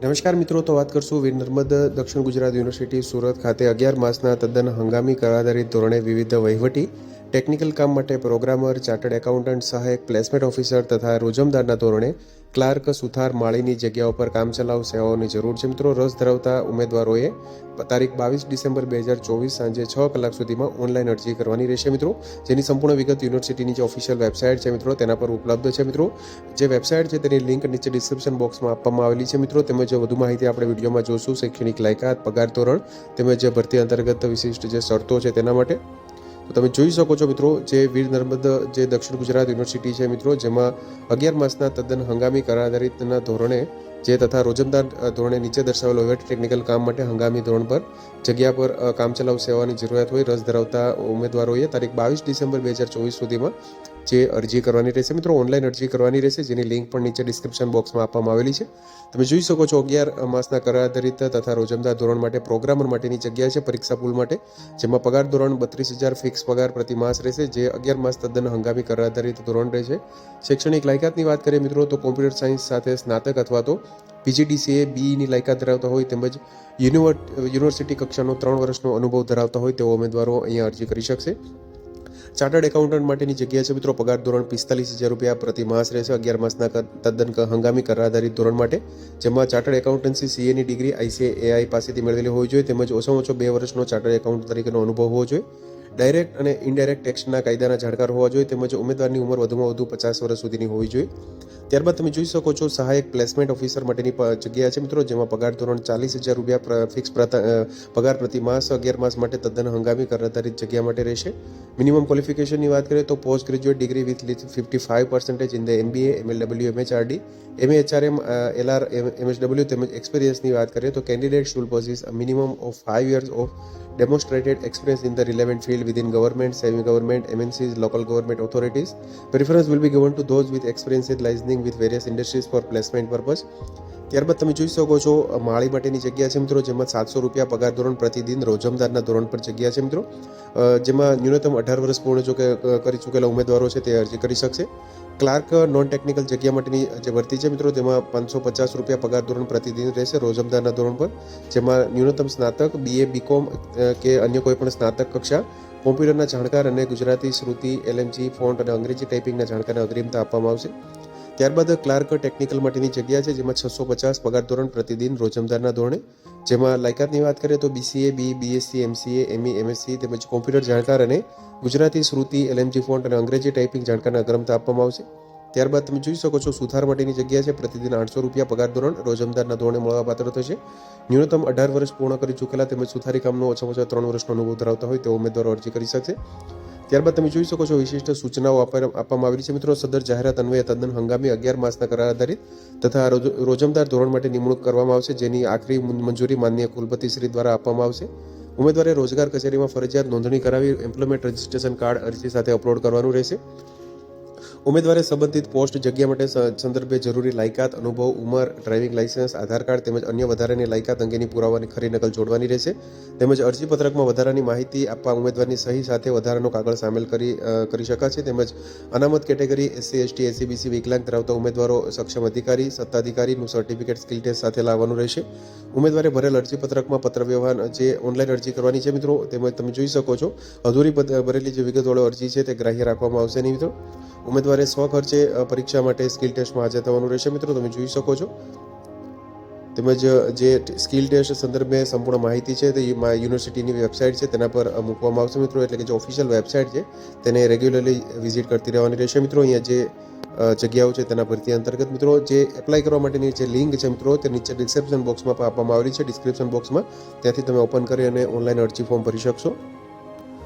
નમસ્કાર મિત્રો, તો વાત કરશું વીર નર્મદ દક્ષિણ ગુજરાત યુનિવર્સિટી સુરત ખાતે અગિયાર માસના તદ્દન હંગામી કર આધારિત ધોરણે વિવિધ વહીવટી ટેકનિકલ કામ માટે પ્રોગ્રામર, ચાર્ટર્ડ એકાઉન્ટન્ટ, સહાયક, પ્લેસમેન્ટ ઓફિસર તથા રોજમદારના ધોરણે ક્લાર્ક સુથાર માળીની જગ્યાઓ પર કામચલાઉ સેવાઓની જરૂર છે. મિત્રો, રસ ધરાવતા ઉમેદવારોએ તારીખ બાવીસ ડિસેમ્બર બે હજાર ચોવીસ સાંજે છ કલાક સુધીમાં ઓનલાઈન અરજી કરવાની રહેશે. મિત્રો, જેની સંપૂર્ણ વિગત યુનિવર્સિટીની જે ઓફિશિયલ વેબસાઇટ છે મિત્રો, તેના પર ઉપલબ્ધ છે. મિત્રો, જે વેબસાઇટ છે તેની લિંક નીચે ડિસ્ક્રિપ્શન બોક્સમાં આપવામાં આવેલી છે. મિત્રો, તેમજ વધુ માહિતી આપણે વિડીયોમાં જોશું. શૈક્ષણિક લાયકાત, પગાર ધોરણ, તેમજ ભરતી અંતર્ગત વિશિષ્ટ જે શરતો છે તેના માટે. તમે જોઈ શકો છો મિત્રો જે વીર નર્મદ જે દક્ષિણ ગુજરાત યુનિવર્સિટી છે મિત્રો, જેમાં અગિયાર માસના તદ્દન હંગામી કરાર આધારિતના ધોરણે જે તથા રોજમદાર ધોરણે નીચે દર્શાવેલ વહીવટી ટેકનિકલ કામ માટે હંગામી ધોરણ પર જગ્યા પર કામચલાઉ સેવાની જરૂરિયાત હોય, રસ ધરાવતા ઉમેદવારોએ તારીખ બાવીસ ડિસેમ્બર બે હજાર ચોવીસ સુધીમાં જે અરજી કરવાની રહેશે. મિત્રો ઓનલાઈન અરજી કરવાની રહેશે, જેની લિંક પણ નીચે ડિસ્ક્રિપ્શન બોક્સમાં આપવામાં આવેલી છે. તમે જોઈ શકો છો, અગિયાર માસના કર આધારિત તથા રોજમદાર ધોરણ માટે પ્રોગ્રામર માટેની જગ્યા છે પરીક્ષા પુલ માટે, જેમાં પગાર ધોરણ બત્રીસ હજાર ફિક્સ પગાર પ્રતિ માસ રહેશે, જે અગિયાર માસ તદ્દન હંગામી કર આધારિત ધોરણ રહેશે શૈક્ષણિક લાયકાતની વાત કરીએ મિત્રો, તો કોમ્પ્યુટર સાયન્સ સાથે સ્નાતક અથવા તો પીજીડીસીએ બીઈની લાયકાત ધરાવતા હોય, તેમજ યુનિવર યુનિવર્સિટી કક્ષાનો ત્રણ વર્ષનો અનુભવ ધરાવતા હોય તેવો ઉમેદવારો અહીંયા અરજી કરી શકશે. ચાર્ટર્ડ એકાઉન્ટન્ટ માટેની જગ્યા છે મિત્રો. પગાર ધોરણ પિસ્તાલીસ હજાર રૂપિયા પ્રતિ માસ રહેશે. અગિયાર માસના તદ્દન હંગામી કર આધારિત ધોરણ માટે, જેમાં ચાર્ટર્ડ એકાઉન્ટન્સી, સીએની ડિગ્રી, આઈસીએઆઈ પાસેથી મેળવેલી હોવી જોઈએ. તેમજ ઓછામાં ઓછો બે વર્ષનો ચાર્ટર્ડ એકાઉન્ટ તરીકેનો અનુભવ હોવો જોઈએ. ડાયરેક્ટ અને ઇનડાયરેક્ટ ટેક્સના કાયદાના જાણકાર હોવા જોઈએ, તેમજ ઉમેદવારની ઉંમર વધુમાં વધુ પચાસ વર્ષ સુધીની હોવી જોઈએ. ત્યારબાદ તમે જોઈ શકો છો, સહાયક પ્લેસમેન્ટ ઓફિસર માટેની જગ્યા છે મિત્રો, જેમાં પગાર ધોરણ ચાલીસ હજાર રૂપિયા ફિક્સ પગાર પ્રતિ માસ અગિયાર માસ માટે તદ્દન હંગામી કર આધારિત જગ્યા માટે રહેશે. મિનિમમ ક્વોલિફિકેશનની વાત કરીએ તો post graduate degree with fifty five percentage in the MBA MLW MHRD MHRM LR MHW તેમજ એક્સપિરિયન્સની વાત કરીએ તો candidate should possess minimum of five years of demonstrated experience in the relevant field within government, semi-government, MNCs, local government authorities. Preference will be given to those with experience in licensing with various industries for placement purpose. ત્યારબાદ તમે જોઈ શકો છો માળી માટેની જગ્યા છે મિત્રો, જેમાં સાતસો રૂપિયા પગાર ધોરણ પ્રતિદિન રોજમદારના ધોરણ પર જગ્યા છે મિત્રો. જેમાં ન્યૂનતમ અઢાર વર્ષ પૂર્ણ જો કે કરી ચૂકેલા ઉમેદવારો છે તે અરજી કરી શકશે. ક્લાર્ક નોન ટેકનિકલ જગ્યા માટેની જે ભરતી છે મિત્રો, તેમાં પાંચસો પચાસ રૂપિયા પગાર ધોરણ પ્રતિદિન રહેશે રોજમદારના ધોરણ પર. જેમાં ન્યૂનતમ સ્નાતક બીએ બીકોમ કે અન્ય કોઈ પણ સ્નાતક કક્ષા, કોમ્પ્યુટરના જાણકાર અને ગુજરાતી શ્રુતિ એલએમજી ફોન્ટ અને અંગ્રેજી ટાઈપિંગના જાણકારને અગ્રિમતા આપવામાં આવશે. ત્યારબાદ ક્લાર્ક ટેકનિકલ માટેની જગ્યા છે, જેમાં છસો પચાસ પગાર ધોરણ પ્રતિદિન રોજમદારના ધોરણે. જેમાં લાયકાતની વાત કરીએ તો BCA B BSc MCA ME MSc તેમજ કોમ્પ્યુટર જાણકાર અને ગુજરાતી શ્રુતિ એલએમજી ફોન્ટ અને અંગ્રેજી ટાઈપિંગ જાણકારના અગ્રમતા આપવામાં આવશે. ત્યારબાદ તમે જોઈ શકો છો, સુથાર માટેની જગ્યા છે, પ્રતિદિન આઠસો રૂપિયા પગાર ધોરણ રોજમદારના ધોરણે મળવાપાત્ર થશે. ન્યૂનતમ અઢાર વર્ષ પૂર્ણ કરી ચૂકેલા તેમજ સુથારી કામનો ઓછામાં ઓછા ત્રણ વર્ષનો અનુભવ ધરાવતા હોય તેઓ ઉમેદવારો અરજી કરી શકશે. ત્યારબાદ તમે જોઈ શકો છો વિશિષ્ટ સૂચનાઓ આપવા- આપવામાં આવી છે. મિત્રો, સદર જાહેરાત અન્વયે તદ્દન હંગામી અગિયાર માસના કરાર આધારિત તથા રોજમદાર ધોરણ માટે નિમણૂક કરવામાં આવશે, જેની આખરી મંજૂરી માન્ય કુલપતિ શ્રી દ્વારા આપવામાં આવશે. ઉમેદવારે રોજગાર કચેરીમાં ફરજિયાત નોંધણી કરાવી, એમ્પ્લોયમેન્ટ રજિસ્ટ્રેશન કાર્ડ અરજી સાથે અપલોડ કરવાનું રહેશે. ઉમેદવારે સંબંધિત પોસ્ટ જગ્યા માટે સંદર્ભે જરૂરી લાયકાત, અનુભવ, ઉંમર, ડ્રાઇવિંગ લાયસન્સ આધાર કાર્ડ તેમજ અન્ય વધારાની લાયકાત અંગેની પુરાવાની ખરી નકલ જોડવાની રહેશે. તેમજ અરજી પત્રકમાં વધારાની માહિતી આપવા ઉમેદવારની સહી સાથે વધારાનો કાગળ સામેલ કરી કરી શકાશે. તેમજ અનામત કેટેગરી એસસી, એસટી એસીબીસી વિકલાંગ ધરાવતા ઉમેદવારો, સક્ષમ અધિકારી, સત્તાધિકારીનું સર્ટિફિકેટ સ્કિલ ટેસ્ટ સાથે લાવવાનું રહેશે. ઉમેદવારે ભરેલ અરજીપત્રકમાં પત્રવ્યવહાર પત્ર વ્યવહાર જે ઓનલાઈન અરજી કરવાની છે મિત્રો તેમજ તમે જોઈ શકો છો. અધૂરી ભરેલી જે વિગતવાળો અરજી છે તે ગ્રાહ્ય રાખવામાં આવશે નહીં મિત્રો. ઉમેદવારે સ્વખર્ચે અ, પરીક્ષા માટે સ્કિલ ટેસ્ટમાં હાજર થવાનું રહેશે. મિત્રો તમે જોઈ શકો છો. તેમજ જે સ્કિલ ટેસ્ટ સંદર્ભે સંપૂર્ણ માહિતી છે તે યુનિવર્સિટીની વેબસાઇટ છે તેના પર મૂકવામાં આવશે. મિત્રો એટલે કે જે ઓફિશિયલ વેબસાઇટ છે તેને રેગ્યુલરલી વિઝિટ કરતી રહેવાની રહેશે. મિત્રો અહીંયા જે જગ્યાઓ છે તેના પરથી અંતર્ગત મિત્રો જે એપ્લાય કરવા માટેની જે લિંક છે મિત્રો તે નીચે ડિસ્ક્રિપ્શન બોક્સમાં આપવામાં આવેલી છે. ડિસ્ક્રિપ્શન બોક્સમાં ત્યાંથી તમે ઓપન કરી અને ઓનલાઈન અરજી ફોર્મ ભરી શકશો.